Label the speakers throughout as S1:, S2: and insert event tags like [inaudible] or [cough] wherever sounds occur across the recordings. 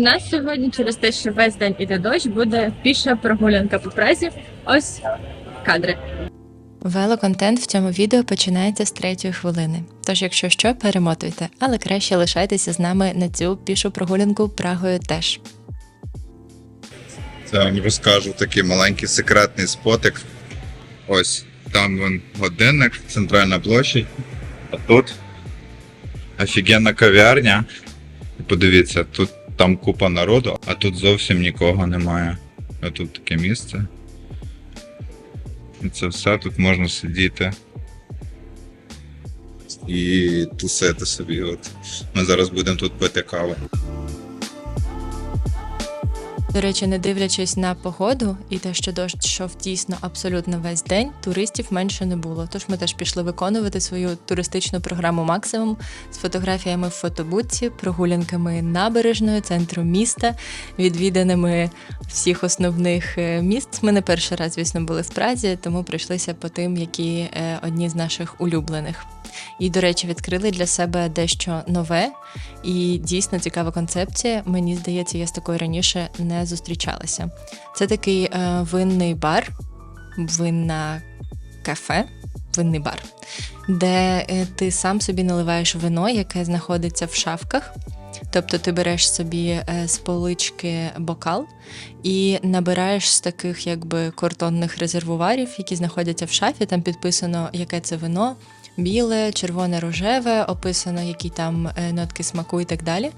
S1: У нас сьогодні через те, що весь день іде дощ, буде піша прогулянка по Празі. Ось кадри.
S2: Велоконтент в цьому відео починається з третьої хвилини. Тож, якщо що, перемотуйте, але краще лишайтеся з нами на цю пішу прогулянку Прагою теж.
S3: Це вам розкажу такий маленький секретний спотик. Ось там вон годинник, центральна площадь. А тут офігенна кав'ярня. Подивіться, тут там купа народу, а тут зовсім нікого немає. А тут таке місце. І це все тут можна сидіти. І тусити собі. От. Ми зараз будемо тут пити каву.
S2: До речі, не дивлячись на погоду і те, що дощ йшов дійсно абсолютно весь день, туристів менше не було. Тож ми теж пішли виконувати свою туристичну програму максимум з фотографіями в фотобудці, прогулянками набережною, центру міста, відвіданими всіх основних е, міст. Ми не перший раз, звісно, були в Празі, тому прийшлися по тим, які е, одні з наших улюблених. І, до речі, відкрили для себе дещо нове і дійсно цікава концепція. Мені здається, я з такою раніше не зустрічалася. Це такий е, винний бар, винна кафе, винний бар, де е, ти сам собі наливаєш вино, яке знаходиться в шафках. Тобто ти береш собі е, з полички бокал і набираєш з таких якби картонних резервуарів, які знаходяться в шафі. Там підписано, яке це вино, біле, червоне, рожеве, описано, які там е, нотки смаку і так далі.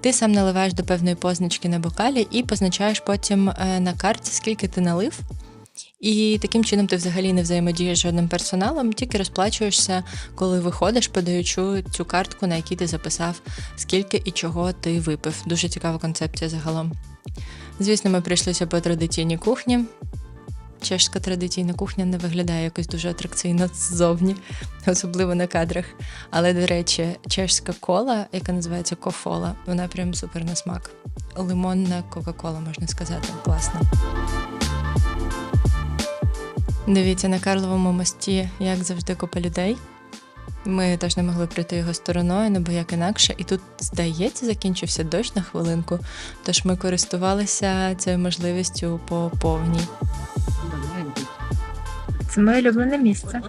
S2: Ти сам наливаєш до певної позначки на бокалі і позначаєш потім е, на карті, скільки ти налив. І таким чином ти взагалі не взаємодієш з жодним персоналом, тільки розплачуєшся, коли виходиш, подаючи цю картку, на якій ти записав, скільки і чого ти випив. Дуже цікава концепція загалом. Звісно, ми прийшлися по традиційній кухні. Чешська традиційна кухня не виглядає якось дуже атракційно ззовні, особливо на кадрах. Але, до речі, чешська кола, яка називається кофола, вона прям супер на смак. Лимонна Кока-Кола, можна сказати. класна. Дивіться, на Карловому мості, як завжди, купа людей. Ми теж не могли пройти його стороною, ну бо як інакше. І тут, здається, закінчився дощ на хвилинку, тож ми користувалися цією можливістю по повній.
S1: Це моє улюблене місце.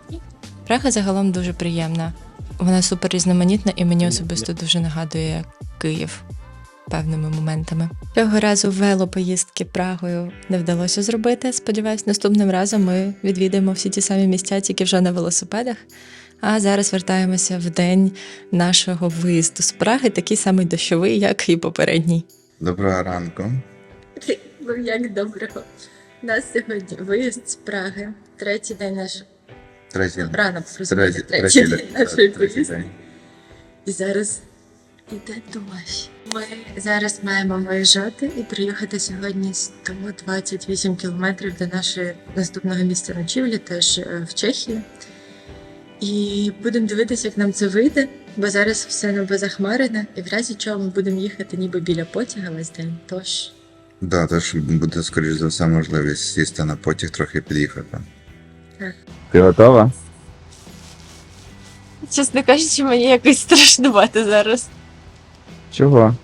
S2: Прага загалом дуже приємна. Вона супер різноманітна і мені особисто дуже нагадує Київ певними моментами. Цього разу велопоїздки Прагою не вдалося зробити. Сподіваюсь, наступним разом ми відвідаємо всі ті самі місця, тільки вже на велосипедах. А зараз вертаємося в день нашого виїзду з Праги, такий самий дощовий, як і попередній.
S3: Доброго ранку.
S1: Ну як доброго. У нас сьогодні виїзд з Праги. Третій день наш
S3: Третій.
S1: рано
S3: Третій,
S1: третій,
S3: третій,
S1: день нашої поїздки. І зараз іде дощ. Ми зараз маємо виїжджати і приїхати сьогодні 128 кілометрів до нашого наступного місця ночівлі, теж е, в Чехії. І будемо дивитися, як нам це вийде, бо зараз все небо захмарене, і в разі чого ми будемо їхати ніби біля потяга весь день. Тож
S3: Да, тож буде, скоріш за все, можливість сісти на потяг, трохи під'їхати.
S1: Так.
S3: Ти готова?
S2: Чесно кажучи, мені якось страшнувати зараз.
S3: Чого?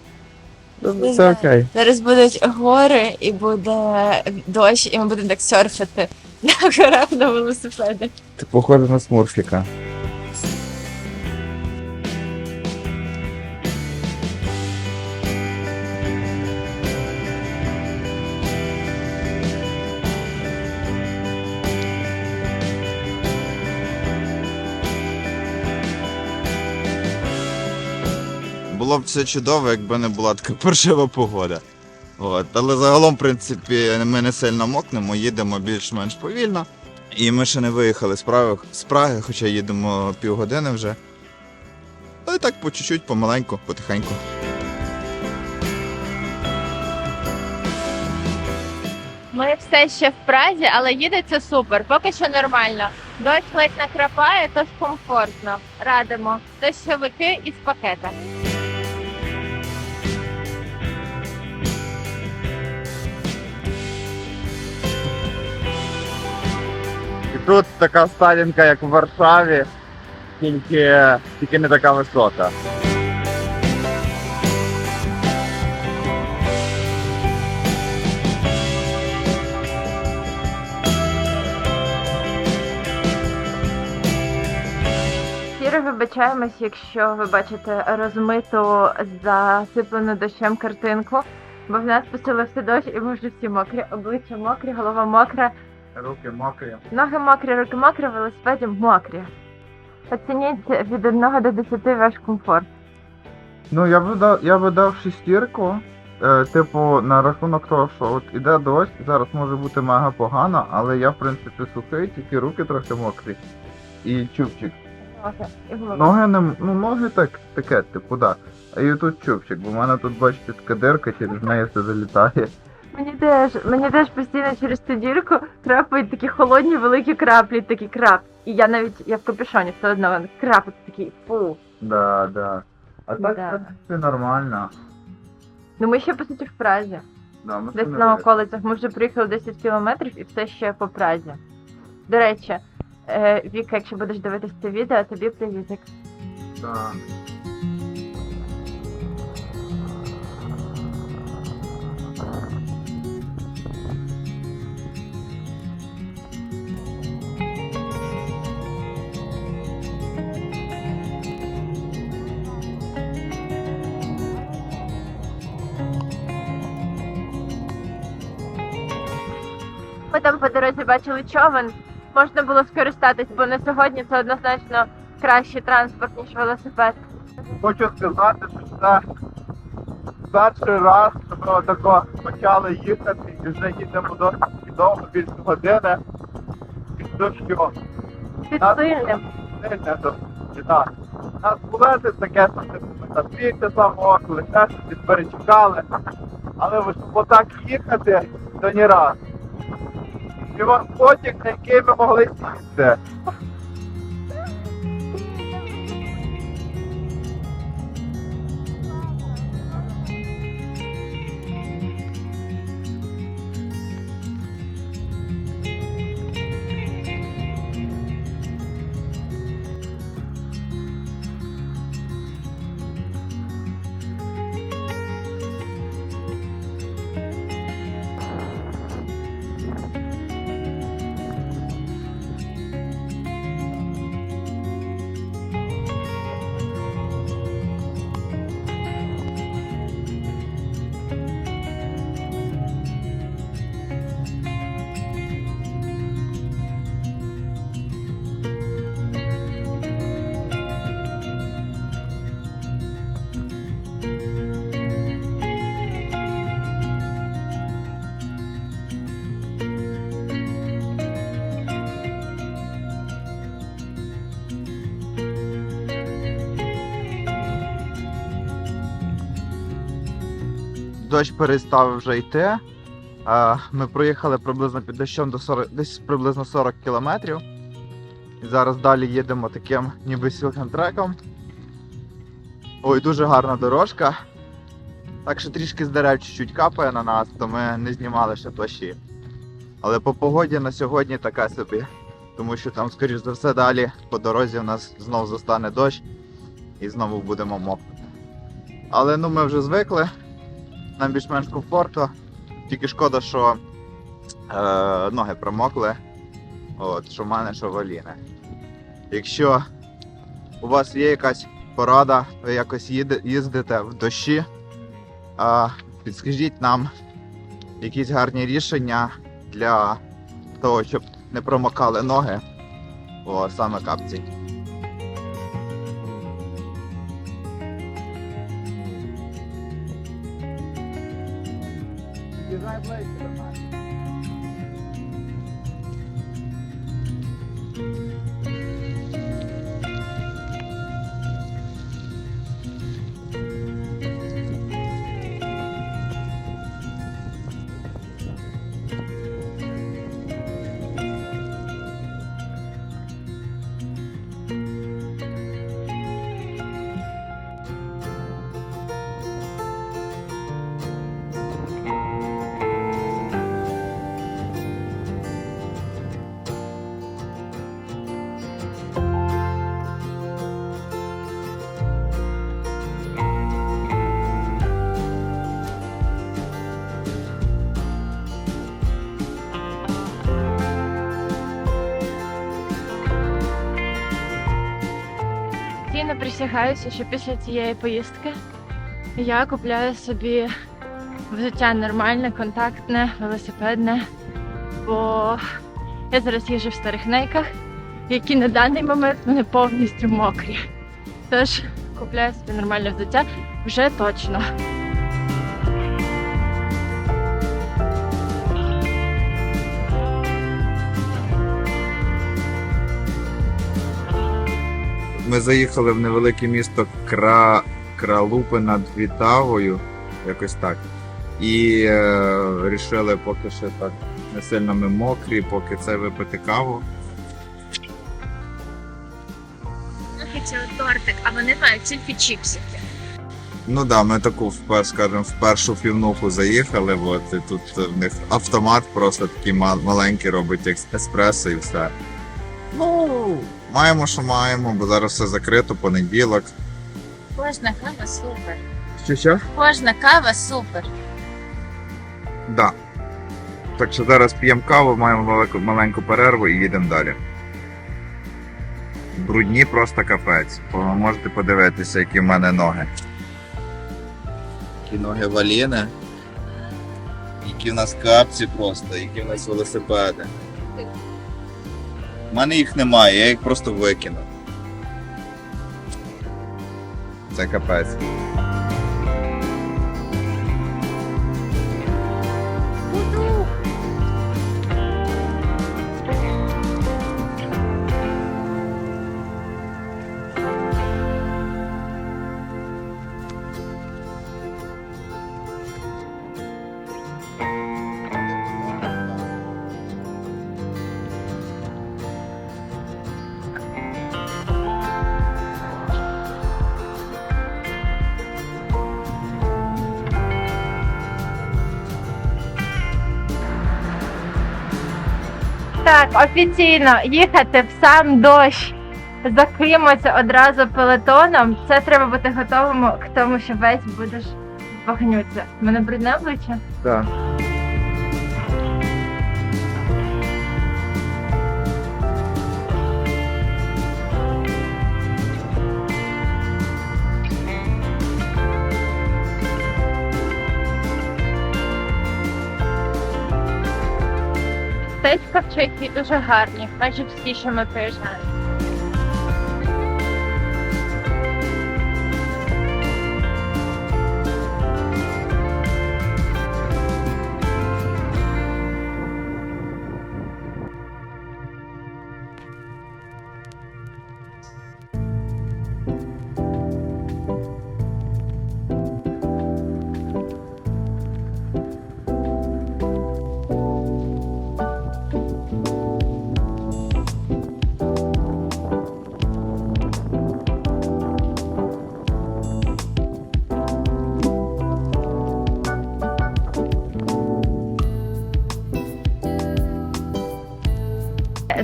S2: Не знаю. Зараз будуть гори і буде дощ, і ми будемо так серфити горах на велосипедах.
S3: Ти похожа на смурфіка. Було б все чудово, якби не була така [laughs] паршива погода. От. Але загалом, в принципі, ми не сильно мокнемо, їдемо більш-менш повільно. І ми ще не виїхали з Праги, з Праги, хоча їдемо півгодини вже. Але так по чуть-чуть, помаленьку, потихеньку.
S1: Ми все ще в Празі, але їдеться супер. Поки що нормально. Дощ ледь накрапає, тож комфортно. Радимо. Дощовики із пакета.
S4: тут така сталінка, як в Варшаві, тільки, тільки не така висока.
S2: Щиро вибачаємось, якщо ви бачите розмиту засиплену дощем картинку, бо в нас пустили все дощ і ми вже всі мокрі, обличчя мокрі, голова мокра.
S3: Руки мокрі.
S2: ноги мокрі, руки мокрі, велосипеді мокрі. Оцініть від 1 до 10 ваш комфорт.
S3: Ну, я би дав, я би дав шестірку. Е, типу, на рахунок того, що от іде дощ, зараз може бути мега погано, але я в принципі сухий, тільки руки трохи мокрі. І чубчик.
S2: Ноги і.
S3: Ноги не. м- Ну, ноги так таке, типу, да. А і тут чубчик, бо в мене тут, бачите, така дирка, через неї все залітає.
S2: Мені теж, мені теж постійно через цю дірку крапають такі холодні великі краплі, такі крап. І я навіть я в капюшоні все одно вони крапають такі фу.
S3: Да, да. А так,
S2: Да.
S3: принципі, нормально.
S2: Ну ми ще по суті в Празі.
S3: Да, ми
S2: Десь
S3: це
S2: на околицях. Ми вже приїхали 10 кілометрів і все ще по Празі. До речі, е, Віка, якщо будеш дивитися це відео, тобі привітик.
S3: Да.
S2: Ми там по дорозі бачили човен. Можна було скористатись, бо на сьогодні це однозначно кращий транспорт, ніж велосипед.
S3: Хочу сказати, що це перший раз, що ми отако почали їхати і вже їдемо досить довго, більше години. Під дощом.
S2: Під сильним.
S3: Сильне дощ. Так. Нас було це таке, що ми там бігти замокли, ще щось перечекали. Але ось отак їхати, то ні раз. І вон потік, на який ми могли сісти. Дощ перестав вже йти. Ми проїхали приблизно під дощом до 40, десь приблизно 40 кілометрів. І зараз далі їдемо таким ніби сілким треком. Ой, дуже гарна дорожка. Так що трішки з дерев чуть-чуть капає на нас, то ми не знімали ще плащі. Але по погоді на сьогодні така собі. Тому що там, скоріш за все, далі по дорозі у нас знову застане дощ і знову будемо мокнути. Але ну ми вже звикли нам більш-менш комфортно. Тільки шкода, що е, ноги промокли. От, що в мене, що в Аліни. Якщо у вас є якась порада, ви якось їздите в дощі, е, підскажіть нам якісь гарні рішення для того, щоб не промокали ноги, о, саме капці. I late to the.
S2: Присягаюся, що після цієї поїздки я купляю собі взуття нормальне, контактне, велосипедне, бо я зараз їжджу в старих нейках, які на даний момент мене повністю мокрі. Тож купляю собі нормальне взуття вже точно.
S3: Ми заїхали в невелике місто Кра... Кралупи над Вітавою, якось так. І е, рішили, поки ще так не сильно ми мокрі, поки це випити каву.
S5: хотіли тортик, а вони мають тільки чіпсики.
S3: Ну да, ми таку впер- скажем, в першу півнуху заїхали, от, і тут в них автомат просто такий ма- маленький робить екс- еспресо і все. Ну, маємо, що маємо, бо зараз все закрито, понеділок.
S5: Кожна кава супер.
S3: Що що?
S5: Кожна кава супер.
S3: Да. Так що зараз п'ємо каву, маємо маленьку, маленьку перерву і їдемо далі. Брудні просто капець. Ви можете подивитися, які в мене ноги. Які ноги валіни. Які в нас капці просто, які в нас велосипеди. У мене їх немає, я їх просто викинув. Це капець.
S2: Так, офіційно їхати в сам дощ за одразу пелетоном. Це треба бути готовим к тому, що весь будеш. У мене брудне обличчя.
S3: Так.
S2: Містечка в Чехії дуже гарні, майже всі, що ми приїжджаємо.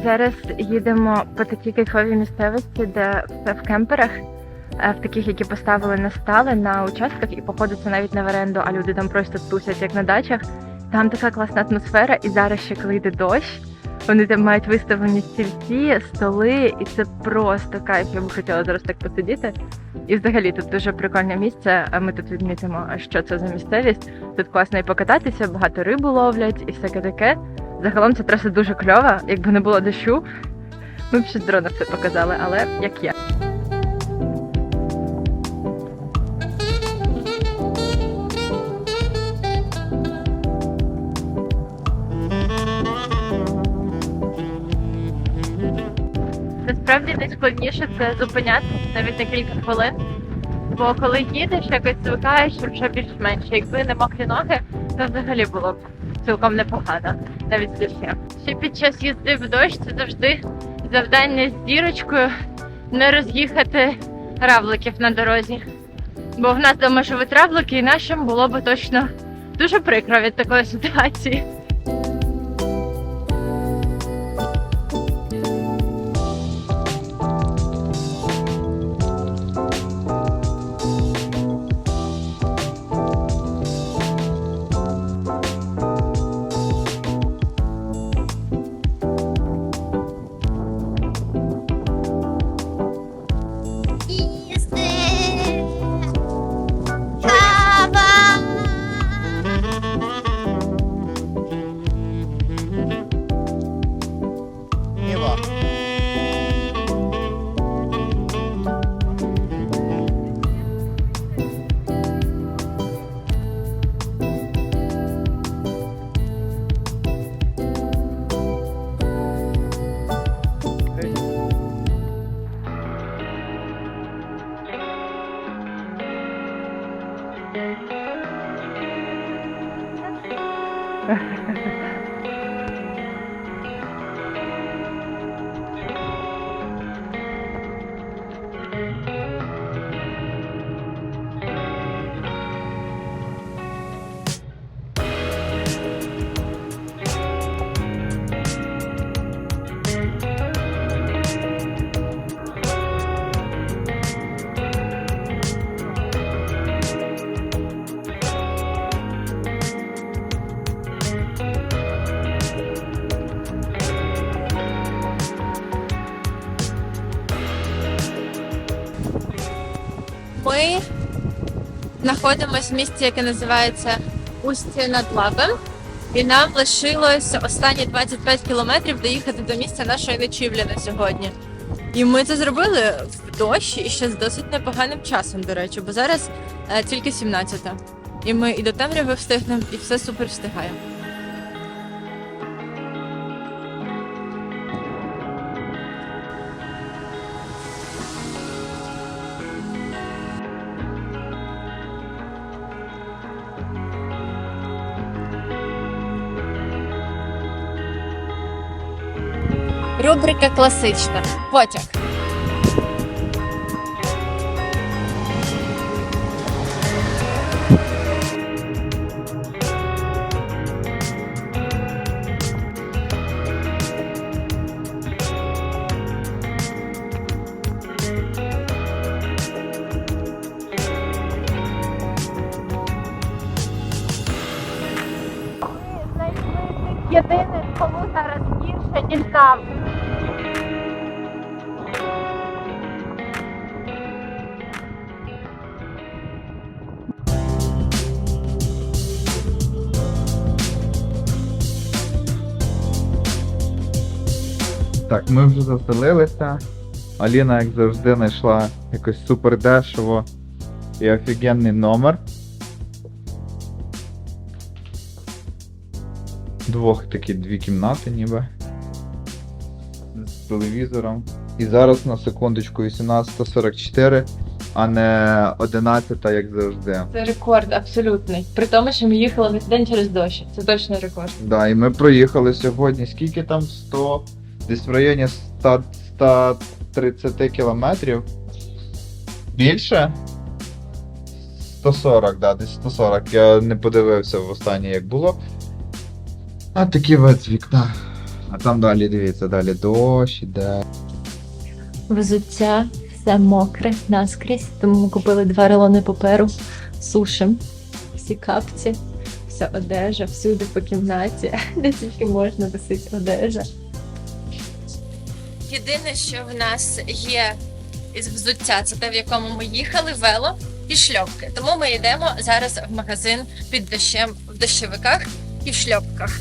S2: Зараз їдемо по такій кайфовій місцевості, де все в кемперах, е, в таких, які поставили на стали на участках, і походу це навіть не в оренду, а люди там просто тусять як на дачах. Там така класна атмосфера, і зараз ще коли йде дощ, вони там мають виставлені стільці, столи, і це просто кайф. Я би хотіла зараз так посидіти. І взагалі тут дуже прикольне місце. а Ми тут відмітимо, що це за місцевість. Тут класно і покататися, багато рибу ловлять і всяке таке. Загалом ця траса дуже кльова. Якби не було дощу, ми б ще з дрона все показали, але як є. Насправді найскладніше це зупинятися навіть на кілька хвилин. Бо коли їдеш, якось звикаєш вже більш-менш. Якби не мокрі ноги, то взагалі було б цілком непогано, навіть з. Ще під час їзди в дощ це завжди завдання з дірочкою не роз'їхати равликів на дорозі. Бо в нас дома живуть равлики, і нашим було би точно дуже прикро від такої ситуації. Знаходимося в місті, яке називається Устя над Лабем. І нам лишилось останні 25 кілометрів доїхати до місця нашої ночівлі на сьогодні. І ми це зробили в дощ і ще з досить непоганим часом, до речі, бо зараз е, тільки 17-та. І ми і до темряви встигнемо, і все супер встигаємо. Рубрика класична. Потяг.
S3: Так, ми вже заселилися. Аліна, як завжди, знайшла якось супер дешево і офігенний номер. Двох такі дві кімнати ніби. З телевізором. І зараз на секундочку 18.44, а не 11, як завжди.
S2: Це рекорд абсолютний. При тому, що ми їхали весь день через дощ. Це точно рекорд.
S3: Да, і ми проїхали сьогодні. Скільки там? 100, десь в районі 100, 130 кілометрів. Більше? 140, да, десь 140. Я не подивився в останнє, як було. А такий вид вікна. А там далі, дивіться, далі дощ іде.
S2: Взуття все мокре наскрізь, тому ми купили два рулони паперу, сушим всі капці, вся одежа, всюди по кімнаті, [laughs] де тільки можна висить одежа. Єдине, що в нас є із взуття, це те, в якому ми їхали, вело і шльопки. Тому ми йдемо зараз в магазин під дощем в дощовиках і шльопках.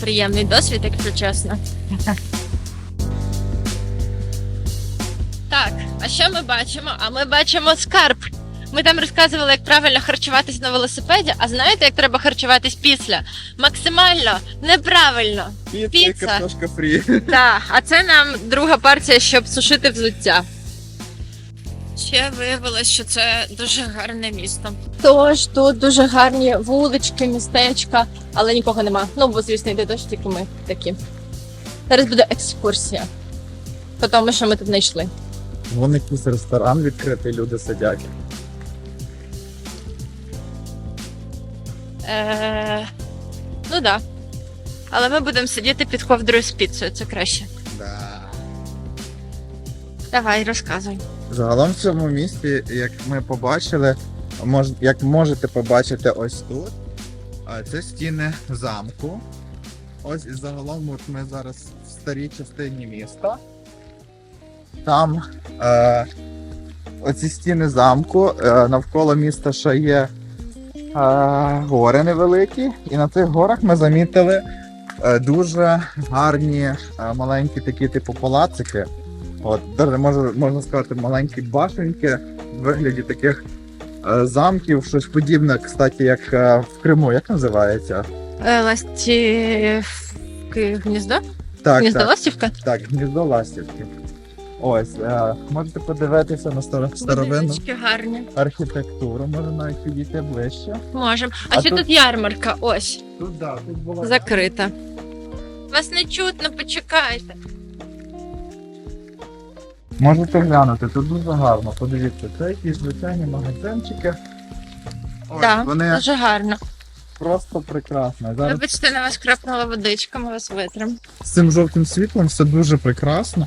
S2: Приємний досвід, якщо чесно. А що ми бачимо? А ми бачимо скарб. Ми там розказували, як правильно харчуватись на велосипеді, а знаєте, як треба харчуватись після? Максимально неправильно. Піца.
S3: картошка фрі.
S2: Так, а це нам друга партія, щоб сушити взуття. Ще виявилось, що це дуже гарне місто. Тож тут дуже гарні вулички, містечка, але нікого нема. Ну, бо звісно, йде дощ, тільки ми такі. Зараз буде екскурсія. По тому, що ми тут знайшли.
S3: Вон якийсь ресторан відкритий, люди сидять.
S2: Е, ну так. Да. Але ми будемо сидіти під ковдрою з піцею, це краще.
S3: Да.
S2: Давай, розказуй.
S3: Загалом в цьому місті, як ми побачили, мож, як можете побачити ось тут, це стіни замку. Ось і загалом от ми зараз в старій частині міста. Там е, оці стіни замку, е, навколо міста ще є е, гори невеликі, і на цих горах ми замітили е, дуже гарні е, маленькі такі типу палацики. От, можна, можна сказати, маленькі башенки в вигляді таких е, замків, щось подібне, кстати, як е, в Криму, як називається?
S2: Ласті гніздо?
S3: Так,
S2: Гніздо
S3: так,
S2: ластівка?
S3: так, гніздо ластівки. Ось, е, можете подивитися на старо- старовинну
S2: Будиночки гарні.
S3: архітектуру, може навіть підійти ближче.
S2: Можемо. А,
S3: А
S2: ще
S3: тут-
S2: тут ярмарка, ось,
S3: Тут, да, тут була
S2: закрита. Вас не чутно, почекайте.
S3: Можете глянути, тут дуже гарно. Подивіться, це якісь звичайні магазинчики. Ось,
S2: Так,
S3: вони
S2: дуже гарно.
S3: просто прекрасні. Зараз
S2: Вибачте, на вас крапнула водичка, ми вас витримо.
S3: з цим жовтим світлом все дуже прекрасно.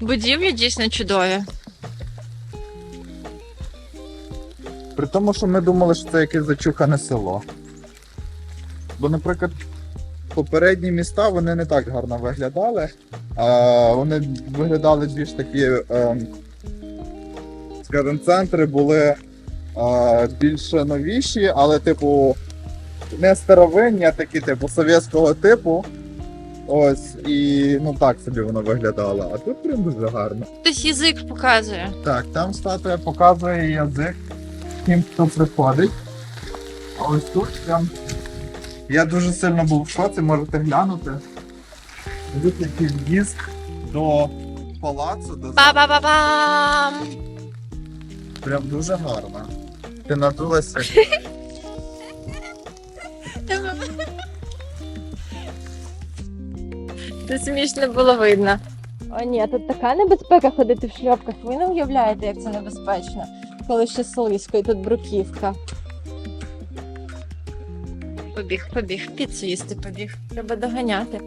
S2: Будівлі дійсно чудові.
S3: При тому, що ми думали, що це якесь зачухане село. Бо, наприклад, попередні міста вони не так гарно виглядали. А, вони виглядали більш такі, ем, скажімо, центри були більш новіші, але, типу, не старовинні, а такі, типу, совєтського типу. Ось, і ну так собі воно виглядало. А тут прям дуже гарно.
S2: Хтось язик показує.
S3: Так, там статуя показує язик тим, хто приходить. А ось тут прям. Я дуже сильно був в шоці, можете глянути. Тут який в'їзд до палацу, до.
S2: Ба-ба-ба-бам!
S3: Прям дуже гарно. Ти надулася. [laughs]
S2: Це смішно було видно. О, ні, тут така небезпека ходити в шльопках. Ви не уявляєте, як це небезпечно, коли ще слизько і тут бруківка. Побіг, побіг, піцу їсти побіг. Треба доганяти.